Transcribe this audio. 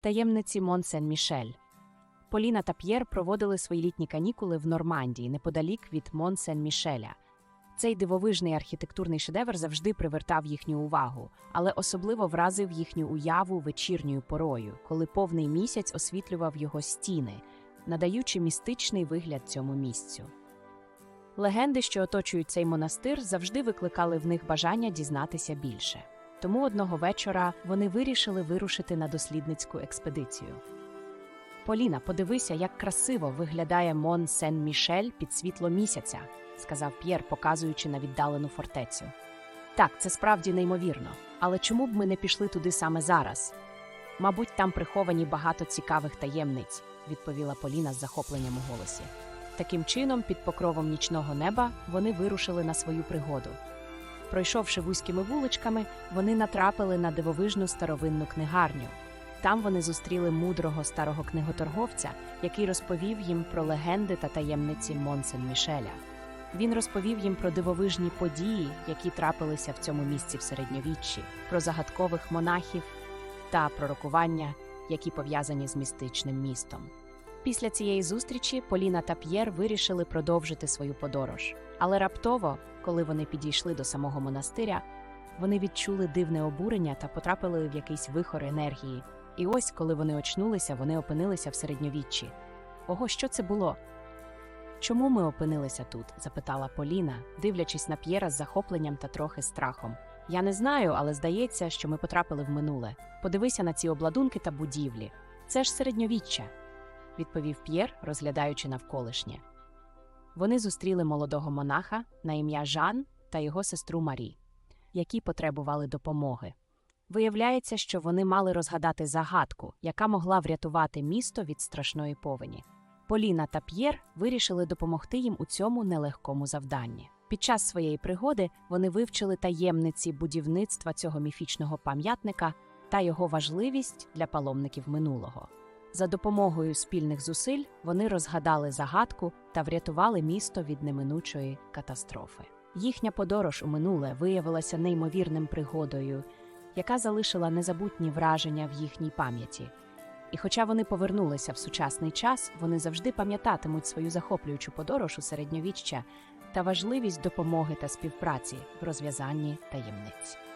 Таємниці Мон-Сен-Мішель. Поліна та П'єр проводили свої літні канікули в Нормандії, неподалік від Мон-Сен-Мішеля. Цей дивовижний архітектурний шедевр завжди привертав їхню увагу, але особливо вразив їхню уяву вечірньою порою, коли повний місяць освітлював його стіни, надаючи містичний вигляд цьому місцю. Легенди, що оточують цей монастир, завжди викликали в них бажання дізнатися більше. Тому одного вечора вони вирішили вирушити на дослідницьку експедицію. Поліна, подивися, як красиво виглядає Мон Сен-Мішель під світло місяця, сказав П'єр, показуючи на віддалену фортецю. Так, це справді неймовірно. Але чому б ми не пішли туди саме зараз? Мабуть, там приховані багато цікавих таємниць, відповіла Поліна з захопленням у голосі. Таким чином, під покровом нічного неба, вони вирушили на свою пригоду. Пройшовши вузькими вуличками, вони натрапили на дивовижну старовинну книгарню. Там вони зустріли мудрого старого книготорговця, який розповів їм про легенди та таємниці Монсен Мішеля. Він розповів їм про дивовижні події, які трапилися в цьому місці в середньовіччі, про загадкових монахів та пророкування, які пов'язані з містичним містом. Після цієї зустрічі Поліна та П'єр вирішили продовжити свою подорож. Але раптово, коли вони підійшли до самого монастиря, вони відчули дивне обурення та потрапили в якийсь вихор енергії. І ось, коли вони очнулися, вони опинилися в середньовіччі. Ого, що це було? Чому ми опинилися тут? запитала Поліна, дивлячись на П'єра з захопленням та трохи страхом. Я не знаю, але здається, що ми потрапили в минуле. Подивися на ці обладунки та будівлі. Це ж середньовіччя, відповів П'єр, розглядаючи навколишнє. Вони зустріли молодого монаха на ім'я Жан та його сестру Марі, які потребували допомоги. Виявляється, що вони мали розгадати загадку, яка могла врятувати місто від страшної повені. Поліна та П'єр вирішили допомогти їм у цьому нелегкому завданні. Під час своєї пригоди вони вивчили таємниці будівництва цього міфічного пам'ятника та його важливість для паломників минулого. За допомогою спільних зусиль вони розгадали загадку та врятували місто від неминучої катастрофи. Їхня подорож у минуле виявилася неймовірним пригодою, яка залишила незабутні враження в їхній пам'яті. І хоча вони повернулися в сучасний час, вони завжди пам'ятатимуть свою захоплюючу подорож у середньовіччя та важливість допомоги та співпраці в розв'язанні таємниць.